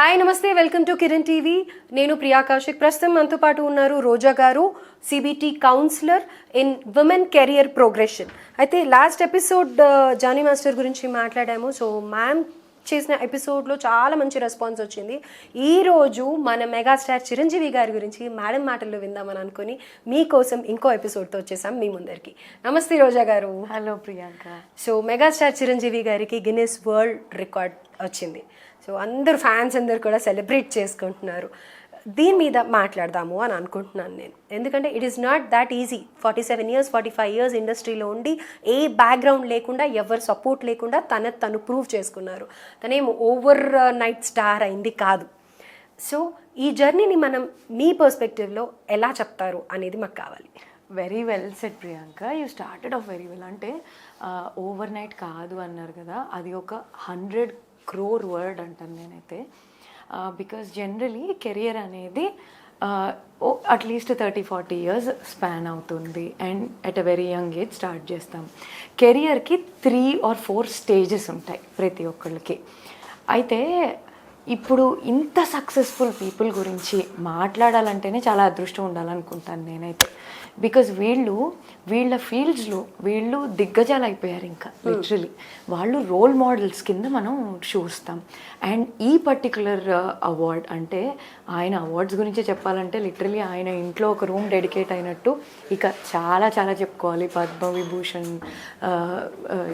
Hi నమస్తే. Welcome to Kiran TV. నేను ప్రియా కౌశిక్. ప్రస్తుతం మనతో పాటు ఉన్నారు రోజా గారు CBT counsellor in women career progression. అయితే లాస్ట్ ఎపిసోడ్ జానీ మాస్టర్ గురించి మాట్లాడాము. సో మ్యామ్ చేసిన ఎపిసోడ్లో చాలా మంచి రెస్పాన్స్ వచ్చింది. ఈ రోజు మన మెగాస్టార్ చిరంజీవి గారి గురించి మేడం మాటల్లో విందామని అనుకుని మీకోసం ఇంకో ఎపిసోడ్తో వచ్చేసాం మీ ముందరికి. నమస్తే రోజా గారు. Hello Priyanka. So megastar Chiranjeevi గారికి గిన్నెస్ వరల్డ్ రికార్డ్ వచ్చింది. సో అందరు ఫ్యాన్స్ అందరు కూడా సెలబ్రేట్ చేసుకుంటున్నారు. దీని మీద మాట్లాడదాము అని అనుకుంటున్నాను నేను. ఎందుకంటే it is not that easy forty seven years forty five years ఇండస్ట్రీలో ఉండి ఏ బ్యాక్గ్రౌండ్ లేకుండా ఎవరు సపోర్ట్ లేకుండా తన తను ప్రూవ్ చేసుకున్నారు. తనేం ఓవర్ నైట్ స్టార్ అయింది కాదు. సో ఈ జర్నీని మనం మీ పర్స్పెక్టివ్లో ఎలా చెప్తారు అనేది మాకు కావాలి. Very well set Priyanka you started off very well అంటే ఓవర్ నైట్ కాదు అన్నారు కదా. అది ఒక హండ్రెడ్ క్రోర్ వర్డ్ అంటాను నేనైతే. బికాస్ జనరలీ కెరియర్ అనేది at least thirty forty years span అవుతుంది. And at a very young age start చేస్తాం. కెరియర్కి త్రీ ఆర్ ఫోర్ స్టేజెస్ ఉంటాయి ప్రతి ఒక్కళ్ళకి. అయితే ఇప్పుడు ఇంత సక్సెస్ఫుల్ పీపుల్ గురించి మాట్లాడాలంటేనే చాలా అదృష్టం ఉండాలనుకుంటాను నేనైతే. బికాజ్ వీళ్ళు వీళ్ళ ఫీల్డ్స్లో వీళ్ళు దిగ్గజాలు అయిపోయారు ఇంకా లిటరలీ వాళ్ళు రోల్ మోడల్స్ కింద మనం చూస్తాం. అండ్ ఈ పర్టికులర్ అవార్డ్ అంటే ఆయన అవార్డ్స్ గురించి చెప్పాలంటే లిటరలీ ఆయన ఇంట్లో ఒక రూమ్ డెడికేట్ అయినట్టు ఇక చాలా చాలా చెప్పుకోవాలి. Padma Vibhushan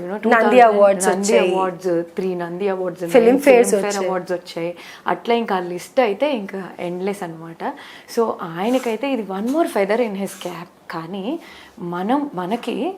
you know Nandi awards Nandi వచ్చాయి. Awards three Nandi awards fairs వచ్చాయి. అవార్డ్స్ వచ్చాయి. అట్లా ఇంకా లిస్ట్ అయితే ఇంకా ఎండ్లెస్ అనమాట సో ఆయనకైతే ఇది one more feather in his cap కానీ మనం మనకి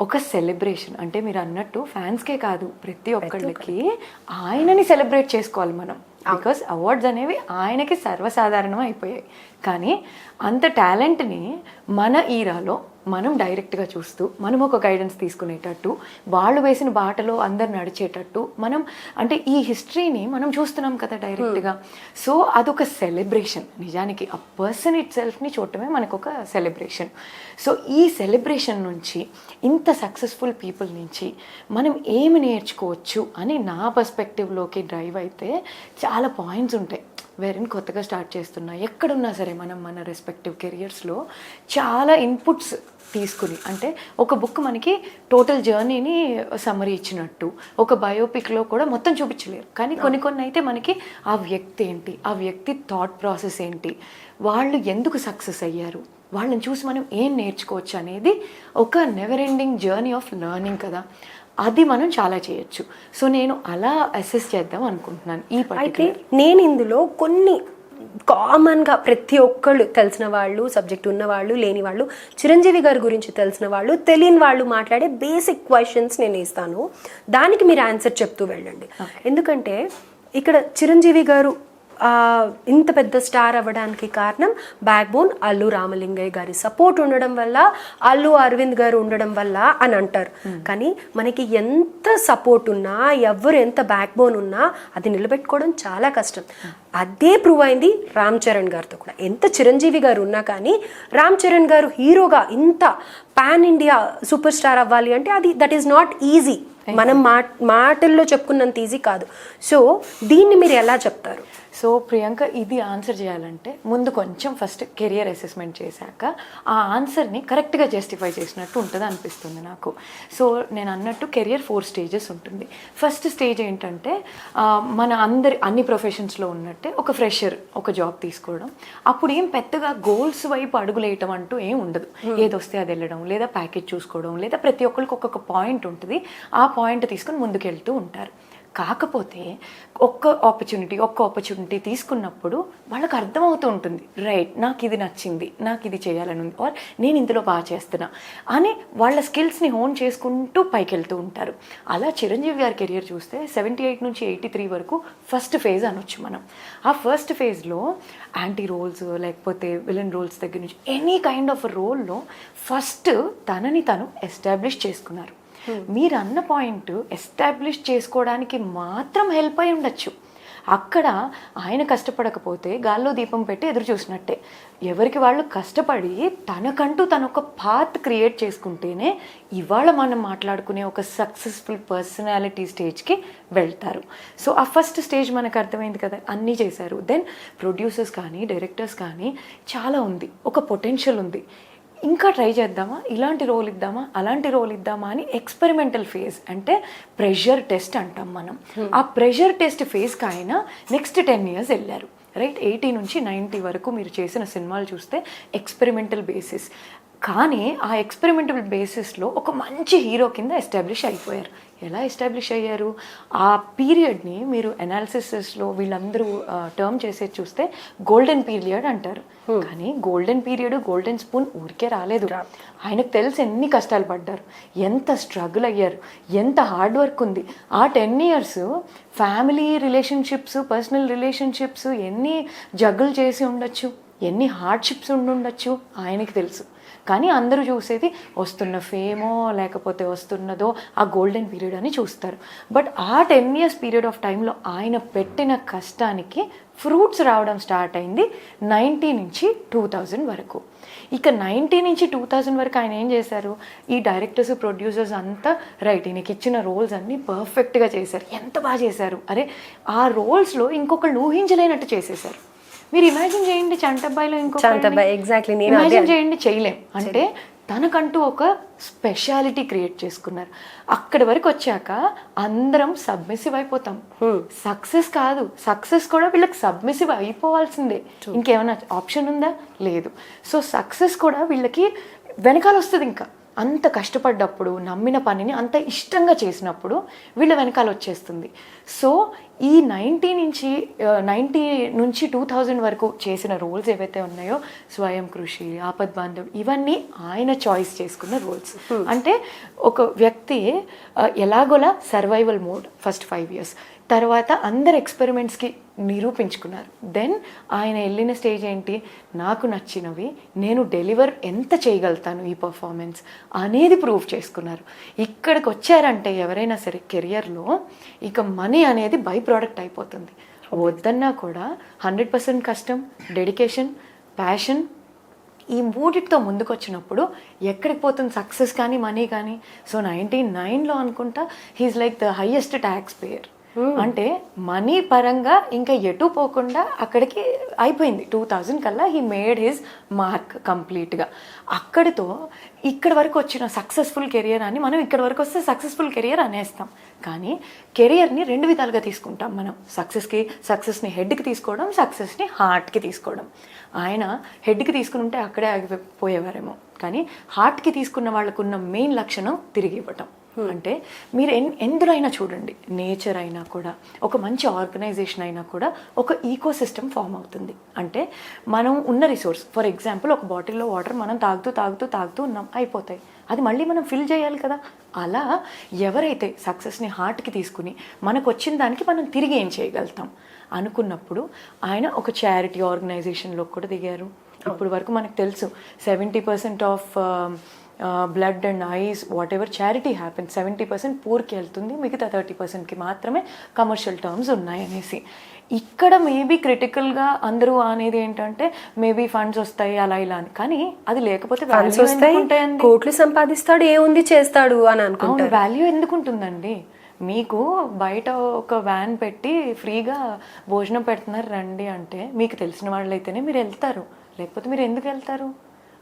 ఒక సెలబ్రేషన్ అంటే మీరు అన్నట్టు ఫ్యాన్స్కే కాదు ప్రతి ఒక్కళ్ళకి ఆయనని సెలబ్రేట్ చేసుకోవాలి మనం. బికాస్ అవార్డ్స్ అనేవి ఆయనకి సర్వసాధారణం అయిపోయాయి. కానీ అంత టాలెంట్ని మన ఈరాలో మనం డైరెక్ట్గా చూస్తూ మనం ఒక గైడెన్స్ తీసుకునేటట్టు వాళ్ళు వేసిన బాటలో అందరు నడిచేటట్టు మనం అంటే ఈ హిస్టరీని మనం చూస్తున్నాం కదా డైరెక్ట్గా. సో అదొక సెలబ్రేషన్ నిజానికి ఆ పర్సన్ ఇట్ సెల్ఫ్ని చూడటమే మనకు ఒక సెలబ్రేషన్ సో ఈ సెలబ్రేషన్ నుంచి ఇంత సక్సెస్ఫుల్ పీపుల్ నుంచి మనం ఏమి నేర్చుకోవచ్చు అని నా పర్స్పెక్టివ్లోకి డ్రైవ్ అయితే చాలా పాయింట్స్ ఉంటాయి. వేరే కొత్తగా స్టార్ట్ చేస్తున్నా. ఎక్కడున్నా సరే మనం మన రెస్పెక్టివ్ కెరియర్స్లో చాలా ఇన్పుట్స్ తీసుకుని అంటే ఒక బుక్ మనకి టోటల్ జర్నీని సమ్మరీ ఇచ్చినట్టు ఒక బయోపిక్లో కూడా మొత్తం చూపించలేరు. కానీ కొన్ని కొన్ని అయితే మనకి ఆ వ్యక్తి ఏంటి ఆ వ్యక్తి థాట్ ప్రాసెస్ ఏంటి వాళ్ళు ఎందుకు సక్సెస్ అయ్యారు వాళ్ళని చూసి మనం ఏం నేర్చుకోవచ్చు అనేది ఒక never ending journey of learning కదా. అది మనం చాలా చేయొచ్చు. సో నేను అలా అసెస్ చేద్దాం అనుకుంటున్నాను ఈ అయితే నేను ఇందులో కొన్ని కామన్గా ప్రతి ఒక్కళ్ళు తెలిసిన వాళ్ళు సబ్జెక్ట్ ఉన్న వాళ్ళు లేని వాళ్ళు చిరంజీవి గారి గురించి తెలిసిన వాళ్ళు తెలియని వాళ్ళు మాట్లాడే బేసిక్ క్వశ్చన్స్ నేను ఇస్తాను. దానికి మీరు ఆన్సర్ చెప్తూ వెళ్ళండి. ఎందుకంటే ఇక్కడ చిరంజీవి గారు ఇంత పెద్ద స్టార్ అవ్వడానికి కారణం బ్యాక్ బోన్ అల్లు రామలింగయ్య గారి సపోర్ట్ ఉండడం వల్ల అల్లు అరవింద్ గారు ఉండడం వల్ల అని అంటారు. కానీ మనకి ఎంత సపోర్ట్ ఉన్నా ఎవరు ఎంత బ్యాక్ బోన్ ఉన్నా అది నిలబెట్టుకోవడం చాలా కష్టం. అదే ప్రూవ్ అయింది రామ్ చరణ్ గారితో కూడా. ఎంత చిరంజీవి గారు ఉన్నా కానీ రామ్ చరణ్ గారు హీరోగా ఇంత పాన్ ఇండియా సూపర్ స్టార్ అవ్వాలి అంటే అది దట్ ఈస్ నాట్ ఈజీ. మనం మా మాటల్లో చెప్పుకున్నంత ఈజీ కాదు. సో దీన్ని మీరు ఎలా చెప్తారు? సో ప్రియాంక ఇది ఆన్సర్ చేయాలంటే ముందు కొంచెం ఫస్ట్ కెరియర్ అసెస్మెంట్ చేశాక ఆ ఆన్సర్ని కరెక్ట్గా జస్టిఫై చేసినట్టు ఉంటుంది అనిపిస్తుంది నాకు. సో నేను అన్నట్టు కెరియర్ ఫోర్ స్టేజెస్ ఉంటుంది. ఫస్ట్ స్టేజ్ ఏంటంటే మన అందరి అన్ని ప్రొఫెషన్స్లో ఉన్నట్టే ఒక ఫ్రెషర్ ఒక జాబ్ తీసుకోవడం. అప్పుడు ఏం పెద్దగా గోల్స్ వైపు అడుగులేయటం అంటూ ఏం ఉండదు. ఏదొస్తే అది వెళ్ళడం లేదా ప్యాకేజ్ చూసుకోవడం లేదా ప్రతి ఒక్కరికి ఒక్కొక్క పాయింట్ ఉంటుంది. ఆ పాయింట్ తీసుకొని ముందుకెళ్తూ ఉంటారు. కాకపోతే ఒక్క ఆపర్చునిటీ ఒక్క ఆపర్చునిటీ తీసుకున్నప్పుడు వాళ్ళకి అర్థమవుతూ ఉంటుంది. రైట్ నాకు ఇది నచ్చింది నాకు ఇది చేయాలని ఉంది ఆర్ నేను ఇందులో బాగా చేస్తున్నా అని వాళ్ళ స్కిల్స్ని హోన్ చేసుకుంటూ పైకి వెళ్తూ ఉంటారు. అలా చిరంజీవి గారి కెరియర్ చూస్తే సెవెంటీ ఎయిట్ నుంచి ఎయిటీ త్రీ వరకు ఫస్ట్ ఫేజ్ అనొచ్చు మనం. ఆ ఫస్ట్ ఫేజ్లో యాంటీ రోల్స్ లేకపోతే విలన్ రోల్స్ దగ్గర నుంచి ఎనీ కైండ్ ఆఫ్ రోల్లో ఫస్ట్ తనని తను ఎస్టాబ్లిష్ చేసుకున్నారు. Hmm. మీరు అన్న పాయింట్ ఎస్టాబ్లిష్ చేసుకోవడానికి మాత్రం హెల్ప్ అయి ఉండొచ్చు. అక్కడ ఆయన కష్టపడకపోతే గాల్లో దీపం పెట్టి ఎదురు చూసినట్టే. ఎవరికి వాళ్ళు కష్టపడి తనకంటూ తన ఒక పాత్ క్రియేట్ చేసుకుంటేనే ఇవాళ మనం మాట్లాడుకునే ఒక సక్సెస్ఫుల్ పర్సనాలిటీ స్టేజ్కి వెళ్తారు. సో ఆ ఫస్ట్ స్టేజ్ మనకు అర్థమైంది కదా అన్నీ చేశారు. దెన్ ప్రొడ్యూసర్స్ కానీ డైరెక్టర్స్ కానీ చాలా ఉంది. ఒక పొటెన్షియల్ ఉంది. ఇంకా ట్రై చేద్దామా? ఇలాంటి రోల్ ఇద్దామా? అలాంటి రోల్ ఇద్దామా అని ఎక్స్పెరిమెంటల్ ఫేజ్ అంటే ప్రెషర్ టెస్ట్ అంటాం మనం. ఆ ప్రెషర్ టెస్ట్ ఫేజ్కి ఆయన నెక్స్ట్ టెన్ ఇయర్స్ వెళ్ళారు రైట్? ఎయిటీ నుంచి నైంటీ వరకు మీరు చేసిన సినిమాలు చూస్తే ఎక్స్పెరిమెంటల్ బేసిస్. కానీ ఆ ఎక్స్పెరిమెంటల్ బేసిస్లో ఒక మంచి హీరో కింద ఎస్టాబ్లిష్ అయిపోయారు. ఎలా ఎస్టాబ్లిష్ అయ్యారు? ఆ పీరియడ్ని మీరు అనాలిసిస్లో వీళ్ళందరూ టర్మ్ చేసేది చూస్తే గోల్డెన్ పీరియడ్ అంటారు. కానీ గోల్డెన్ పీరియడ్ గోల్డెన్ స్పూన్ ఊరికే రాలేదు. ఆయనకు తెలిసి ఎన్ని కష్టాలు పడ్డారు. ఎంత స్ట్రగుల్ అయ్యారు. ఎంత హార్డ్ వర్క్ ఉంది. ఆ ten years family relationships personal relationships ఎన్ని జగ్గులు చేసి ఉండొచ్చు? ఎన్ని హార్డ్షిప్స్ ఉండి ఉండొచ్చు ఆయనకి తెలుసు. కానీ అందరూ చూసేది వస్తున్న ఫేమో లేకపోతే వస్తున్నదో ఆ గోల్డెన్ పీరియడ్ అని చూస్తారు. బట్ ఆ టెన్ ఇయర్స్ పీరియడ్ ఆఫ్ టైంలో ఆయన పెట్టిన కష్టానికి ఫ్రూట్స్ రావడం స్టార్ట్ అయింది నైంటీ నుంచి టూ థౌజండ్ వరకు. ఇక నైంటీ నుంచి టూ థౌజండ్ వరకు ఆయన ఏం చేశారు? ఈ డైరెక్టర్స్ ప్రొడ్యూసర్స్ అంతా రైట్ ఈయనకి ఇచ్చిన రోల్స్ అన్నీ పర్ఫెక్ట్గా చేశారు. ఎంత బాగా చేశారు? అరే ఆ రోల్స్లో ఇంకొకళ్ళు ఊహించలేనట్టు చేసేసారు మీరు ఇమాజిన్ చేయండి చంటబ్బాయిలో ఇంకో చంటబ్బాయి, exactly. నేను ఇమాజిన్ చేయండి చేయలేం. అంటే తనకంటూ ఒక స్పెషాలిటీ క్రియేట్ చేసుకున్నారు. అక్కడి వరకు వచ్చాక అందరం సబ్మిసివ్ అయిపోతాం. సక్సెస్ కాదు. సక్సెస్ కూడా వీళ్ళకి సబ్మిసివ్ అయిపోవాల్సిందే. ఇంకేమైనా ఆప్షన్ ఉందా? లేదు. సో సక్సెస్ కూడా వీళ్ళకి వెనకాల వస్తుంది ఇంకా. అంత కష్టపడ్డప్పుడు నమ్మిన పనిని అంత ఇష్టంగా చేసినప్పుడు వీళ్ళ వెనకాల వచ్చేస్తుంది. సో ఈ నైంటీ నుంచి నైంటీ నుంచి టూ థౌజండ్ వరకు చేసిన రోల్స్ ఏవైతే ఉన్నాయో స్వయం కృషి ఆపద్ బాంధవ్ ఇవన్నీ ఆయన చాయిస్ చేసుకున్న రోల్స్. అంటే ఒక వ్యక్తి ఎలాగోలా survival mode first five years. తర్వాత అందరు ఎక్స్పెరిమెంట్స్కి నిరూపించుకున్నారు. దెన్ ఆయన వెళ్ళిన స్టేజ్ ఏంటి? నాకు నచ్చినవి నేను డెలివర్ ఎంత చేయగలుగుతాను ఈ పర్ఫార్మెన్స్ అనేది ప్రూవ్ చేసుకున్నారు. ఇక్కడికి వచ్చారంటే ఎవరైనా సరే కెరియర్లో ఇక మనీ అనేది బై ప్రోడక్ట్ అయిపోతుంది. వద్దన్నా కూడా హండ్రెడ్ పర్సెంట్ కష్టం డెడికేషన్ ప్యాషన్ ఈ మూడిటితో ముందుకు వచ్చినప్పుడు ఎక్కడికి పోతుంది? సక్సెస్ కానీ మనీ కానీ. సో నైంటీ నైన్లో అనుకుంటా he's like the highest tax payer. Hmm. అంటే మనీ పరంగా ఇంకా ఎటు పోకుండా అక్కడికి అయిపోయింది. టూ థౌజండ్ కల్లా హీ మేడ్ హిస్ మార్క్ కంప్లీట్గా అక్కడితో ఇక్కడ వరకు వచ్చిన సక్సెస్ఫుల్ కెరియర్ అని మనం ఇక్కడ వరకు వస్తే సక్సెస్ఫుల్ కెరియర్ అనేస్తాం. కానీ కెరియర్ని రెండు విధాలుగా తీసుకుంటాం మనం. సక్సెస్కి సక్సెస్ని హెడ్కి తీసుకోవడం సక్సెస్ని హార్ట్కి తీసుకోవడం. ఆయన హెడ్కి తీసుకుని ఉంటే అక్కడే ఆగిపోయేవారేమో. కానీ హార్ట్కి తీసుకున్న వాళ్ళకున్న మెయిన్ లక్షణం తిరిగి ఇవ్వటం. అంటే మీరు ఎన్ ఎందులో చూడండి నేచర్ అయినా కూడా ఒక మంచి ఆర్గనైజేషన్ అయినా కూడా ఒక ఈకో సిస్టమ్ ఫామ్ అవుతుంది. అంటే మనం ఉన్న రిసోర్స్ ఫర్ ఎగ్జాంపుల్ ఒక బాటిల్లో వాటర్ మనం తాగుతూ తాగుతూ తాగుతూ ఉన్నాం అయిపోతాయి. అది మళ్ళీ మనం ఫిల్ చేయాలి కదా. అలా ఎవరైతే సక్సెస్ని హార్ట్కి తీసుకుని మనకు వచ్చిన దానికి మనం తిరిగి ఏం చేయగలుగుతాం? అనుకున్నప్పుడు ఆయన ఒక చారిటీ ఆర్గనైజేషన్లో కూడా దిగారు. ఇప్పుడు వరకు మనకు తెలుసు seventy percent of blood and eyes whatever charity happen seventy percent పూర్కి వెళ్తుంది మిగతా థర్టీ పర్సెంట్కి మాత్రమే కమర్షియల్ టర్మ్స్ ఉన్నాయి అనేసి ఇక్కడ మేబీ క్రిటికల్గా అందరూ అనేది ఏంటంటే మేబీ ఫండ్స్ వస్తాయి అలా ఇలా అని. కానీ అది లేకపోతే ఫండ్స్ వస్తాయి? కోట్లు సంపాదిస్తాడు ఏముంది చేస్తాడు అని అనుకుంటారు. వాల్యూ ఎందుకు ఉంటుందండి మీకు బయట ఒక వ్యాన్ పెట్టి ఫ్రీగా భోజనం పెడుతున్నారు రండి అంటే మీకు తెలిసిన వాళ్ళైతేనే మీరు వెళ్తారు. లేకపోతే మీరు ఎందుకు వెళ్తారు?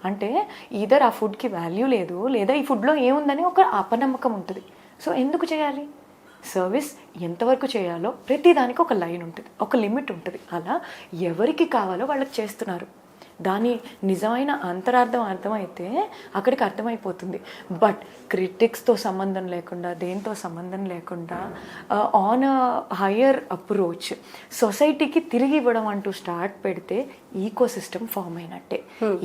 అంటే ఈధర్ ఆ ఫుడ్కి వాల్యూ లేదు లేదా ఈ ఫుడ్లో ఏముందని ఒక అపనమ్మకం ఉంటుంది. సో ఎందుకు చేయాలి? సర్వీస్ ఎంతవరకు చేయాలో ప్రతి దానికి ఒక లైన్ ఉంటుంది ఒక లిమిట్ ఉంటుంది. అలా ఎవరికి కావాలో వాళ్ళకి చేస్తున్నారు. దాని నిజమైన అంతరార్థం అర్థమైతే అక్కడికి అర్థమైపోతుంది. బట్ క్రిటిక్స్తో సంబంధం లేకుండా దేంతో సంబంధం లేకుండా ఆన్ అ హయ్యర్ అప్రోచ్ సొసైటీకి తిరిగి ఇవ్వడం అంటూ స్టార్ట్ పెడితే ఈకో సిస్టమ్ ఫామ్ అయినట్టే.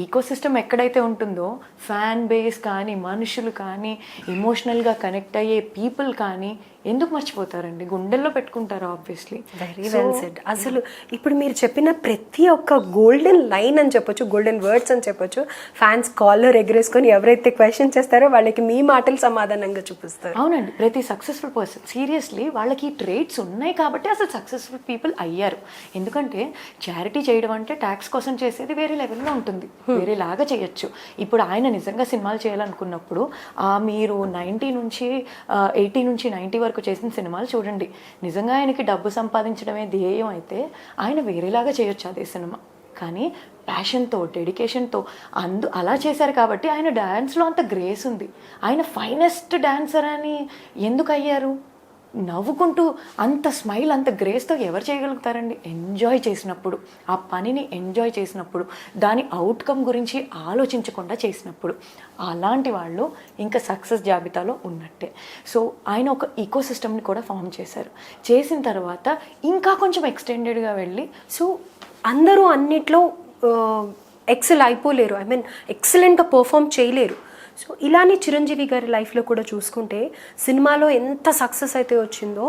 ఈకో సిస్టమ్ ఎక్కడైతే ఉంటుందో ఫ్యాన్ బేస్ కానీ మనుషులు కానీ ఎమోషనల్గా కనెక్ట్ అయ్యే పీపుల్ కానీ ఎందుకు మర్చిపోతారండి? గుండెల్లో పెట్టుకుంటారు ఆబ్వియస్లీ వెరీ వెల్ సెడ్ అసలు ఇప్పుడు మీరు చెప్పిన ప్రతి ఒక్క గోల్డెన్ లైన్ అని చెప్పొచ్చు గోల్డెన్ వర్డ్స్ అని చెప్పొచ్చు ఫ్యాన్స్ కాలర్ ఎగరేసుకొని ఎవరైతే క్వశ్చన్ చేస్తారో వాళ్ళకి మీ మాటలు సమాధానంగా చూపిస్తారు. అవునండి. ప్రతి సక్సెస్ఫుల్ పర్సన్ సీరియస్లీ వాళ్ళకి ట్రేడ్స్ ఉన్నాయి కాబట్టి అసలు సక్సెస్ఫుల్ పీపుల్ అయ్యారు. ఎందుకంటే చారిటీ చేయడం అంటే ట్యాక్స్ కోసం చేసేది వేరే లెవెల్లో ఉంటుంది. వేరే లాగా చేయొచ్చు. ఇప్పుడు ఆయన నిజంగా సినిమాలు చేయాలనుకున్నప్పుడు ఆ, మీరు నైంటీ నుంచి ఎయిటీ నుంచి నైంటీ వరకు చేసిన సినిమాలు చూడండి. నిజంగా ఆయనకి డబ్బు సంపాదించడమే ధ్యేయం అయితే ఆయన వేరేలాగా చేయొచ్చు అదే సినిమా. కానీ ప్యాషన్తో డెడికేషన్తో అందు అలా చేశారు కాబట్టి ఆయన డ్యాన్స్లో అంత గ్రేస్ ఉంది. ఆయన ఫైనెస్ట్ డాన్సర్ అని ఎందుకు అయ్యారు? నవ్వుకుంటూ అంత స్మైల్ అంత గ్రేస్తో ఎవరు చేయగలుగుతారండి? ఎంజాయ్ చేసినప్పుడు ఆ పనిని ఎంజాయ్ చేసినప్పుడు దాని అవుట్కమ్ గురించి ఆలోచించకుండా చేసినప్పుడు అలాంటి వాళ్ళు ఇంకా సక్సెస్ జాబితాలో ఉన్నట్టే. సో ఆయన ఒక ఈకో సిస్టమ్ని కూడా ఫామ్ చేశారు. చేసిన తర్వాత ఇంకా కొంచెం ఎక్స్టెండెడ్గా వెళ్ళి సో అందరూ అన్నిట్లో uh, ఎక్సెల్ అయిపోలేరు. ఐ మీన్ ఎక్సలెంట్గా పర్ఫామ్ చేయలేరు. సో ఇలానే చిరంజీవి గారి లైఫ్లో కూడా చూసుకుంటే సినిమాలో ఎంత సక్సెస్ అయితే వచ్చిందో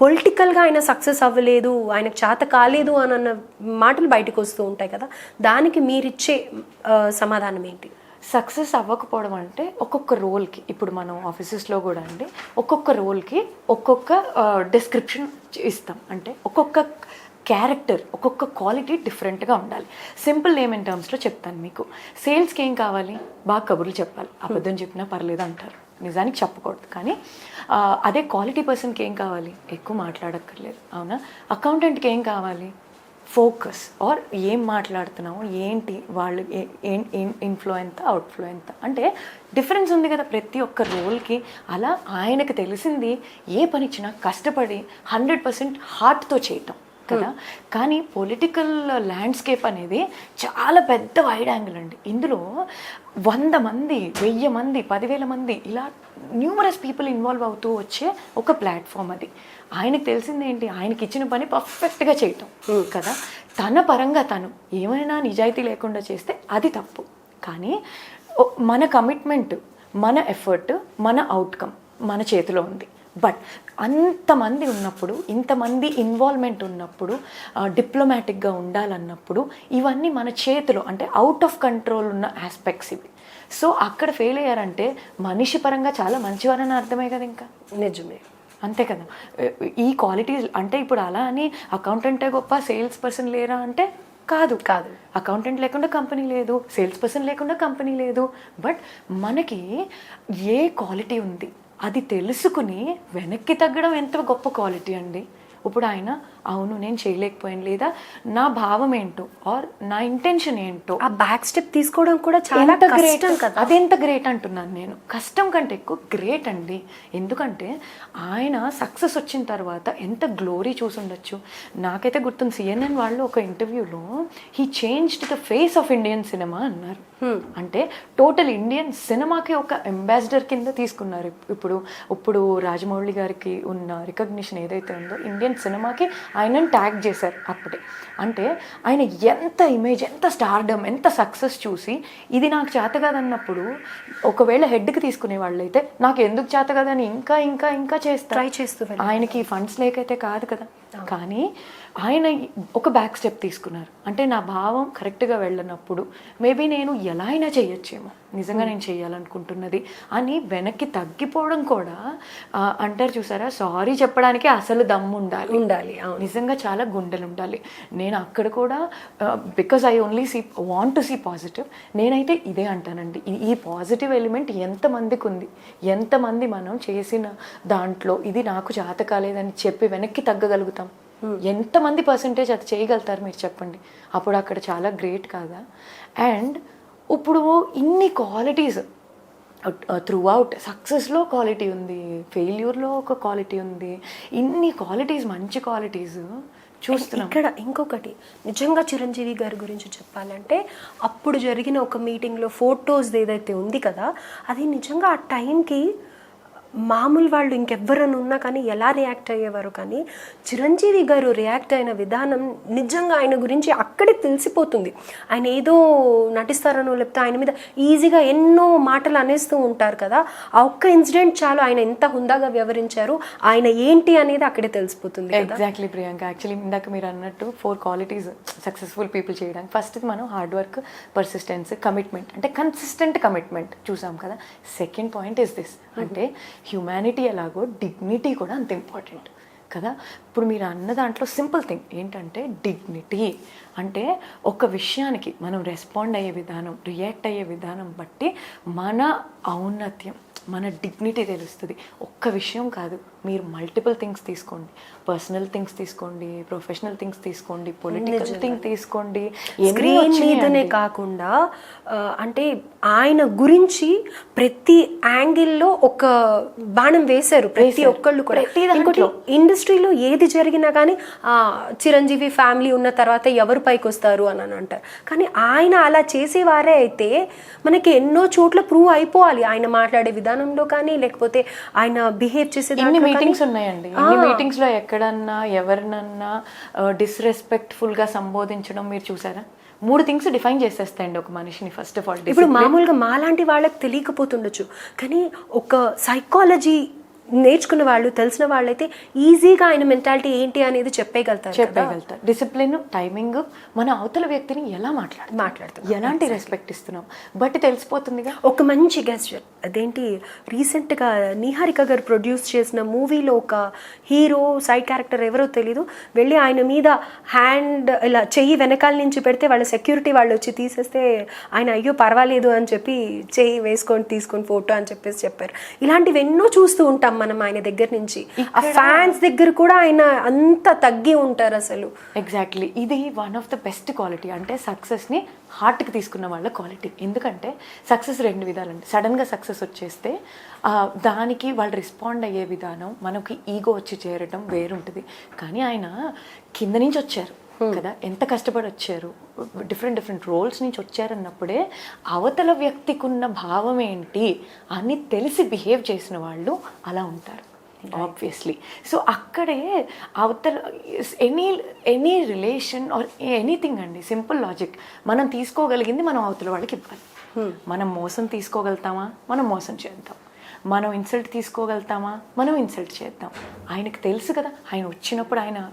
పొలిటికల్గా ఆయన సక్సెస్ అవ్వలేదు ఆయనకు చేత కాలేదు అని అన్న మాటలు బయటకు వస్తూ ఉంటాయి కదా దానికి మీరిచ్చే సమాధానం ఏంటి? సక్సెస్ అవ్వకపోవడం అంటే ఒక్కొక్క రోల్కి ఇప్పుడు మనం ఆఫీసెస్లో కూడా అండి ఒక్కొక్క రోల్కి ఒక్కొక్క డిస్క్రిప్షన్ ఇస్తాం. అంటే ఒక్కొక్క క్యారెక్టర్ ఒక్కొక్క క్వాలిటీ డిఫరెంట్గా ఉండాలి. సింపుల్ నేమ్ ఇన్ టర్మ్స్లో చెప్తాను మీకు. సేల్స్కి ఏం కావాలి? బాగా కబుర్లు చెప్పాలి. అబద్ధం చెప్పినా పర్లేదు అంటారు. నిజానికి చెప్పకూడదు. కానీ అదే క్వాలిటీ పర్సన్కి ఏం కావాలి? ఎక్కువ మాట్లాడక్కర్లేదు. అవునా? అకౌంటెంట్కి ఏం కావాలి? ఫోకస్ ఆర్ ఏం మాట్లాడుతున్నాము ఏంటి? వాళ్ళు ఏ- ఏం ఇన్ఫ్లో ఎంత అవుట్ఫ్లో ఎంత అంటే డిఫరెన్స్ ఉంది కదా ప్రతి ఒక్క రోల్కి అలా ఆయనకు తెలిసింది ఏ పని ఇచ్చినా కష్టపడి హండ్రెడ్ పర్సెంట్ హార్ట్తో చేయటం. కదా? కానీ పొలిటికల్ ల్యాండ్స్కేప్ అనేది చాలా పెద్ద వైడ్ యాంగిల్ అండి. ఇందులో వంద మంది వెయ్యి మంది పదివేల మంది ఇలా న్యూమరస్ పీపుల్ ఇన్వాల్వ్ అవుతూ వచ్చే ఒక ప్లాట్ఫామ్ అది. ఆయనకు తెలిసింది ఏంటి? ఆయనకి ఇచ్చిన పని పర్ఫెక్ట్గా చేయటం. కదా? తన పరంగా తను ఏమైనా నిజాయితీ లేకుండా చేస్తే అది తప్పు. కానీ మన కమిట్మెంట్ మన ఎఫర్ట్ మన అవుట్కమ్ మన చేతిలో ఉంది. బట్ అంతమంది ఉన్నప్పుడు ఇంతమంది ఇన్వాల్వ్మెంట్ ఉన్నప్పుడు డిప్లొమాటిక్గా ఉండాలన్నప్పుడు ఇవన్నీ మన చేతిలో అంటే అవుట్ ఆఫ్ కంట్రోల్ ఉన్న ఆస్పెక్ట్స్ ఇవి. సో అక్కడ ఫెయిల్ అయ్యారంటే మనిషి పరంగా చాలా మంచివారని అర్థమే కదా ఇంకా. నిజమే. అంతే కదా. ఈ క్వాలిటీస్ అంటే ఇప్పుడు అలా అని అకౌంటెంటే గొప్ప సేల్స్ పర్సన్ లేరా అంటే కాదు. కాదు. అకౌంటెంట్ లేకుండా కంపెనీ లేదు సేల్స్ పర్సన్ లేకుండా కంపెనీ లేదు. బట్ మనకి ఏ క్వాలిటీ ఉంది? అది తెలుసుకుని వెనక్కి తగ్గడం ఎంత గొప్ప క్వాలిటీ అండి. ఇప్పుడు ఆయన అవును నేను చేయలేకపోయాను. లేదా నా భావం ఏంటో ఆర్ నా ఇంటెన్షన్ ఏంటో ఆ బ్యాక్ స్టెప్ తీసుకోవడం కూడా చాలా కష్టం కదా. అదెంత గ్రేట్ అంటున్నాను నేను. కష్టం కంటే ఎక్కువ గ్రేట్ అండి. ఎందుకంటే ఆయన సక్సెస్ వచ్చిన తర్వాత ఎంత గ్లోరీ చూసి ఉండొచ్చు. నాకైతే గుర్తుంది సిఎన్ఎన్ వాళ్ళు ఒక ఇంటర్వ్యూలో he changed the face of Indian cinema అన్నారు. అంటే టోటల్ ఇండియన్ సినిమాకి ఒక అంబాసిడర్ కింద తీసుకున్నారు. ఇప్పుడు ఇప్పుడు రాజమౌళి గారికి ఉన్న రికగ్నిషన్ ఏదైతే ఉందో ఇండియన్ సినిమాకి ఆయనను ట్యాగ్ చేశారు అప్పుడే. అంటే ఆయన ఎంత ఇమేజ్ ఎంత స్టార్డమ్ ఎంత సక్సెస్ చూసి ఇది నాకు చేత కాదన్నప్పుడు ఒకవేళ హెడ్కి తీసుకునే వాళ్ళైతే నాకు ఎందుకు చేత కాదని ఇంకా ఇంకా ఇంకా చేస్తారు. Try చేస్తూ. ఆయనకి ఫండ్స్ లేకైతే కాదు కదా. కానీ ఆయన ఒక బ్యాక్ స్టెప్ తీసుకున్నారు. అంటే నా భావం కరెక్ట్గా వెళ్ళనప్పుడు మేబీ నేను ఎలా అయినా చేయొచ్చేమో. నిజంగా నేను చేయాలనుకుంటున్నది అని వెనక్కి తగ్గిపోవడం కూడా అంటారు చూసారా? సారీ చెప్పడానికి అసలు దమ్ము ఉండాలి. ఉండాలి నిజంగా చాలా గుండెలు ఉండాలి నేను అక్కడ కూడా because I only see want to see positive నేనైతే ఇదే అంటానండి. ఈ- పాజిటివ్ ఎలిమెంట్ ఎంతమందికి ఉంది? ఎంతమంది మనం చేసిన దాంట్లో ఇది నాకు చేత కాలేదని చెప్పి వెనక్కి తగ్గగలుగుతాం. Hmm. ఎంతమంది పర్సంటేజ్ అది చేయగలుగుతారు మీరు చెప్పండి. అప్పుడు అక్కడ చాలా గ్రేట్ కాదా. అండ్ ఇప్పుడు ఇన్ని క్వాలిటీస్ త్రూ అవుట్ సక్సెస్లో క్వాలిటీ ఉంది ఫెయిల్యూర్లో ఒక క్వాలిటీ ఉంది. ఇన్ని క్వాలిటీస్ మంచి క్వాలిటీస్ చూస్తున్నాం. ఇక్కడ ఇంకొకటి నిజంగా చిరంజీవి గారి గురించి చెప్పాలంటే అప్పుడు జరిగిన ఒక మీటింగ్లో ఫొటోస్ ఏదైతే ఉంది కదా అది నిజంగా ఆ టైంకి మామూలు వాళ్ళు ఇంకెవ్వరైనా ఉన్నా కానీ ఎలా రియాక్ట్ అయ్యేవారు కానీ చిరంజీవి గారు రియాక్ట్ అయిన విధానం నిజంగా ఆయన గురించి అక్కడే తెలిసిపోతుంది. ఆయన ఏదో నటిస్తారనో లేకపోతే ఆయన మీద ఈజీగా ఎన్నో మాటలు అనేస్తూ ఉంటారు కదా. ఆ ఒక్క ఇన్సిడెంట్ చాలు ఆయన ఎంత హుందాగా వ్యవహరించారు ఆయన ఏంటి అనేది అక్కడే తెలిసిపోతుంది ఎగ్జాక్ట్లీ ప్రియాంక. యాక్చువల్లీ ఇందాక మీరు అన్నట్టు ఫోర్ క్వాలిటీస్ సక్సెస్ఫుల్ పీపుల్ చేయడానికి. ఫస్ట్ మనం హార్డ్ వర్క్ పర్సిస్టెన్స్ కమిట్మెంట్ అంటే కన్సిస్టెంట్ కమిట్మెంట్ చూసాం కదా. సెకండ్ పాయింట్ ఇస్ దిస్ అంటే హ్యుమానిటీ ఎలాగో డిగ్నిటీ కూడా అంత ఇంపార్టెంట్ కదా? ఇప్పుడు మీరు అన్న దాంట్లో సింపుల్ థింగ్ ఏంటంటే డిగ్నిటీ అంటే ఒక విషయానికి మనం రెస్పాండ్ అయ్యే విధానం రియాక్ట్ అయ్యే విధానం బట్టి మన ఔన్నత్యం మన డిగ్నిటీ తెలుస్తుంది. ఒక్క విషయం కాదు మీరు మల్టిపుల్ థింగ్స్ తీసుకోండి. పర్సనల్ థింగ్స్ తీసుకోండి ప్రొఫెషనల్ థింగ్స్ తీసుకోండి పొలిటికల్ థింగ్ తీసుకోండి స్క్రీన్. మీదనే కాకుండా అంటే ఆయన గురించి ప్రతి యాంగిల్లో ఒక బాణం వేశారు ప్రతి. ఒక్కళ్ళు కూడా. ఇంకోటి. ఇండస్ట్రీలో ఏది జరిగినా కానీ ఆ, చిరంజీవి ఫ్యామిలీ ఉన్న తర్వాత ఎవరు పైకి వస్తారు అని అని అంటారు. కానీ ఆయన అలా చేసేవారే అయితే మనకి ఎన్నో చోట్ల ప్రూవ్ అయిపోవాలి. ఆయన మాట్లాడే విధానంలో కానీ లేకపోతే ఆయన బిహేవ్ చేసే మీటింగ్స్ ఉన్నాయండి? మీటింగ్స్లో ఎక్కడన్నా ఎవరినన్నా డిస్రెస్పెక్ట్ఫుల్గా సంబోధించడం మీరు చూసారా? మూడు థింగ్స్ డిఫైన్ చేసేస్తాయండి ఒక మనిషిని ఫస్ట్ ఆఫ్ ఆల్. ఇప్పుడు మామూలుగా మాలాంటి వాళ్ళకి తెలియకపోతుండొచ్చు. కానీ ఒక సైకాలజీ నేర్చుకున్న వాళ్ళు తెలిసిన వాళ్ళైతే ఈజీగా ఆయన మెంటాలిటీ ఏంటి అనేది చెప్పేయగలుగుతారు కదా. చెప్పగలుగుతారు డిసిప్లిన్ టైమింగ్ మన అవతల వ్యక్తిని ఎలా మాట్లాడుతున్నాం మాట్లాడుతున్నాం. ఎలాంటి రెస్పెక్ట్ ఇస్తున్నాం? బట్ తెలిసిపోతుందిగా? ఒక మంచి గెస్చర్ అదేంటి రీసెంట్గా నిహారిక గారు ప్రొడ్యూస్ చేసిన మూవీలో ఒక హీరో సైడ్ క్యారెక్టర్ ఎవరో తెలీదు. వెళ్ళి ఆయన మీద హ్యాండ్ ఇలా చెయ్యి వెనకాల నుంచి పెడితే వాళ్ళ సెక్యూరిటీ వాళ్ళు వచ్చి తీసేస్తే ఆయన అయ్యో పర్వాలేదు అని చెప్పి చెయ్యి వేసుకొని తీసుకొని ఫోటో అని చెప్పేసి చెప్పారు. ఇలాంటివి ఎన్నో చూస్తూ ఉంటాం మనం ఆయన దగ్గర నుంచి. ఆ ఫ్యాన్స్ దగ్గర కూడా ఆయన అంత తగ్గి ఉంటారు అసలు. ఎగ్జాక్ట్లీ ఇది one of the best quality అంటే సక్సెస్ని హార్ట్కి తీసుకున్న వాళ్ళ క్వాలిటీ. ఎందుకంటే సక్సెస్ రెండు విధాలండి. సడన్గా సక్సెస్ వచ్చేస్తే దానికి వాళ్ళు రెస్పాండ్ అయ్యే విధానం మనకి ఈగో వచ్చి చేరటం వేరుంటుంది. కానీ ఆయన కింద నుంచి వచ్చారు కదా. ఎంత కష్టపడి వచ్చారు? డిఫరెంట్ డిఫరెంట్ రోల్స్ నుంచి వచ్చారన్నప్పుడే అవతల వ్యక్తికి ఉన్న భావం ఏంటి అని తెలిసి బిహేవ్ చేసిన వాళ్ళు అలా ఉంటారు. ఆబ్వియస్లీ సో అక్కడే అవతల any any relation or anything అండి సింపుల్ లాజిక్ మనం తీసుకోగలిగింది మనం అవతల వాళ్ళకి ఇవ్వాలి. మనం మోసం తీసుకోగలుగుతామా? మనం మోసం చేద్దాం. మనం ఇన్సల్ట్ తీసుకోగలుగుతామా? మనం ఇన్సల్ట్ చేద్దాం. ఆయనకు తెలుసు కదా ఆయన వచ్చినప్పుడు ఆయన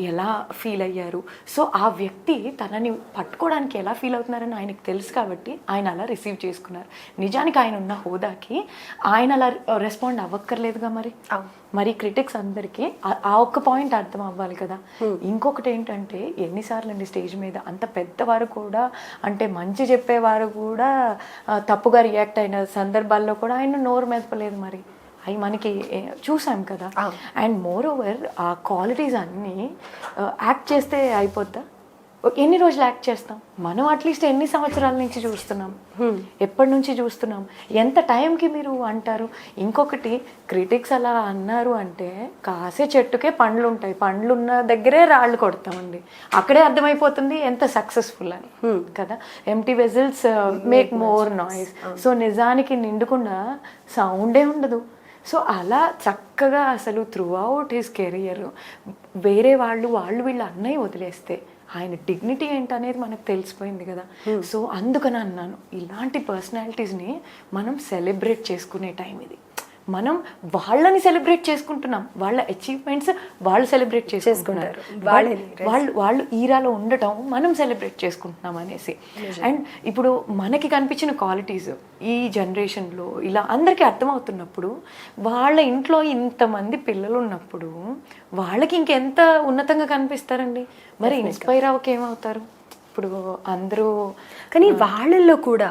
ఎలా ఫీల్ అయ్యారు. సో ఆ వ్యక్తి తనని పట్టుకోవడానికి ఎలా ఫీల్ అవుతున్నారని ఆయనకు తెలుసు కాబట్టి ఆయన అలా రిసీవ్ చేసుకున్నారు. నిజానికి ఆయన ఉన్న హోదాకి ఆయన అలా రెస్పాండ్ అవ్వక్కర్లేదుగా మరి? అవును. మరి క్రిటిక్స్ అందరికీ ఆ- ఒక్క పాయింట్ అర్థం అవ్వాలి కదా. ఇంకొకటి ఏంటంటే ఎన్నిసార్లు అండి స్టేజ్ మీద అంత పెద్దవారు కూడా అంటే మంచి చెప్పేవారు కూడా తప్పుగా రియాక్ట్ అయిన సందర్భాల్లో కూడా ఆయన నోరు మెదపలేదు మరి. అవి మనకి చూసాం కదా. అండ్ మోర్ ఓవర్ ఆ క్వాలిటీస్ అన్నీ యాక్ట్ చేస్తే అయిపోద్దా? ఎన్ని రోజులు యాక్ట్ చేస్తాం? మనం అట్లీస్ట్ ఎన్ని సంవత్సరాల నుంచి చూస్తున్నాం? ఎప్పటి నుంచి చూస్తున్నాం? ఎంత టైంకి మీరు అంటారు? ఇంకొకటి క్రిటిక్స్ అలా అన్నారు అంటే కాసే చెట్టుకే పండ్లు ఉంటాయి పండ్లు ఉన్న దగ్గరే రాళ్ళు కొడతామండి. అక్కడే అర్థమైపోతుంది ఎంత సక్సెస్ఫుల్ అని. కదా? Empty vessels make more noise so నిజానికి నిండుకుండా సౌండే ఉండదు. సో అలా చక్కగా అసలు త్రూ అవుట్ హిస్ కెరియర్ వేరే వాళ్ళు వాళ్ళు వీళ్ళు అన్నయ్య వదిలేస్తే ఆయన డిగ్నిటీ ఏంటనేది మనకు తెలిసిపోయింది కదా. సో అందుకని అన్నాను ఇలాంటి పర్సనాలిటీస్ని మనం సెలబ్రేట్ చేసుకునే టైం ఇది. మనం వాళ్ళని సెలబ్రేట్ చేసుకుంటున్నాం. వాళ్ళ అచీవ్మెంట్స్ వాళ్ళు సెలబ్రేట్ చేసుకుంటున్నారు. But వాళ్ళు వాళ్ళు ఈరాలో ఉండటం మనం సెలబ్రేట్ చేసుకుంటున్నాం అనేసి. అండ్ ఇప్పుడు మనకి కనిపించిన క్వాలిటీస్ ఈ జనరేషన్లో ఇలా అందరికీ అర్థమవుతున్నప్పుడు వాళ్ళ ఇంట్లో ఇంతమంది పిల్లలు ఉన్నప్పుడు వాళ్ళకి ఇంకెంత ఉన్నతంగా కనిపిస్తారండి? మరి ఇన్స్పైర్ ఏమవుతారు? ఇప్పుడు అందరూ కానీ వాళ్ళల్లో కూడా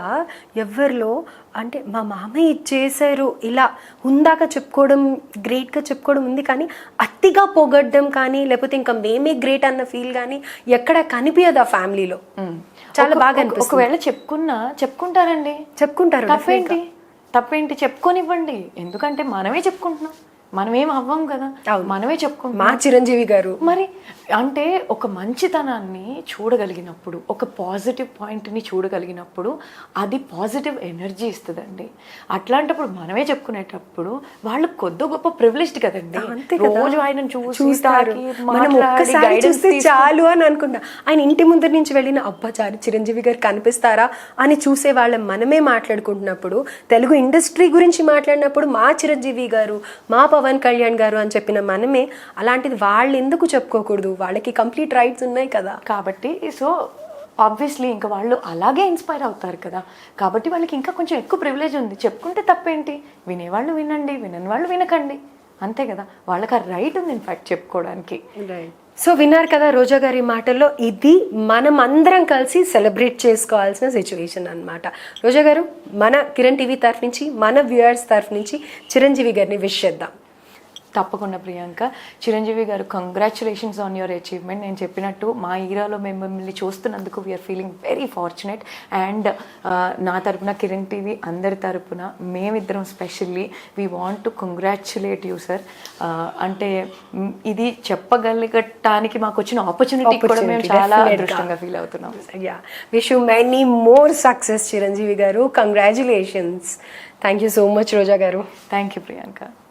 ఎవరిలో అంటే మా మామయ్య చేశారు ఇలా ఉందాక చెప్పుకోవడం గ్రేట్గా చెప్పుకోవడం ఉంది కానీ అతిగా పొగడ్డం కానీ లేకపోతే ఇంకా మేమే గ్రేట్ అన్న ఫీల్ కానీ ఎక్కడ కనిపించదు ఆ ఫ్యామిలీలో. చాలా బాగా ఒకవేళ చెప్పుకున్నా చెప్పుకుంటారండి. చెప్పుకుంటారు తప్పేంటి? తప్పేంటి? చెప్పుకొనివ్వండి. ఎందుకంటే మనమే చెప్పుకుంటున్నాం. మనం ఏం అవ్వం కదా. మనమే చెప్పుకుంటాం మా చిరంజీవి గారు. మరి అంటే ఒక మంచితనాన్ని చూడగలిగినప్పుడు ఒక పాజిటివ్ పాయింట్ని చూడగలిగినప్పుడు అది పాజిటివ్ ఎనర్జీ ఇస్తుందండి. అట్లాంటప్పుడు మనమే చెప్పుకునేటప్పుడు వాళ్ళు కొద్ది గొప్ప ప్రివిలేజ్డ్ కదండి. రోజు ఆయనను చూసి చూస్తారు. మనం ఒక్కసారి చూస్తే చాలు అని అనుకుంటా ఆయన ఇంటి ముందర నుంచి వెళ్ళిన అబ్బాచారి చిరంజీవి గారు కనిపిస్తారా? అని చూసే వాళ్ళం మనమే మాట్లాడుకుంటున్నప్పుడు తెలుగు ఇండస్ట్రీ గురించి మాట్లాడినప్పుడు మా చిరంజీవి గారు మా పవన్ కళ్యాణ్ గారు అని చెప్పిన మనమే అలాంటిది వాళ్ళు ఎందుకు చెప్పుకోకూడదు? వాళ్ళకి కంప్లీట్ రైట్స్ ఉన్నాయి కదా. కాబట్టి సో ఆబ్వియస్లీ ఇంకా వాళ్ళు అలాగే ఇన్స్పైర్ అవుతారు కదా. కాబట్టి వాళ్ళకి ఇంకా కొంచెం ఎక్కువ ప్రివిలేజ్ ఉంది. చెప్పుకుంటే తప్పేంటి? వినేవాళ్ళు వినండి వినని వాళ్ళు వినకండి. అంతే కదా. వాళ్ళకి ఆ రైట్ ఉంది ఇన్ఫాక్ట్ చెప్పుకోవడానికి. సో విన్నారు కదా రోజా గారి మాటల్లో ఇది మనం అందరం కలిసి సెలబ్రేట్ చేసుకోవాల్సిన సిచ్యువేషన్ అన్నమాట. రోజా గారు మన కిరణ్ టీవీ తరఫు నుంచి మన వ్యూయర్స్ తరఫు నుంచి చిరంజీవి గారిని విష్ చేద్దాం. తప్పకుండా ప్రియాంక. చిరంజీవి గారు కంగ్రాచులేషన్స్ ఆన్ యువర్ అచీవ్మెంట్ నేను చెప్పినట్టు మా ఈరాలో మేము మిమ్మల్ని చూస్తున్నందుకు we're feeling very fortunate and నా తరపున కిరణ్ టీవీ అందరి తరపున మేమిద్దరం specially we want to congratulate you sir అంటే ఇది చెప్పగలగటానికి మాకు వచ్చిన ఆపర్చునిటీ కూడా మేము చాలా. అదృష్టంగా ఫీల్ అవుతున్నాం. Yeah wish you many more success Chiranjeevi గారు. Congratulations thank you so much Roja గారు. Thank you Priyanka.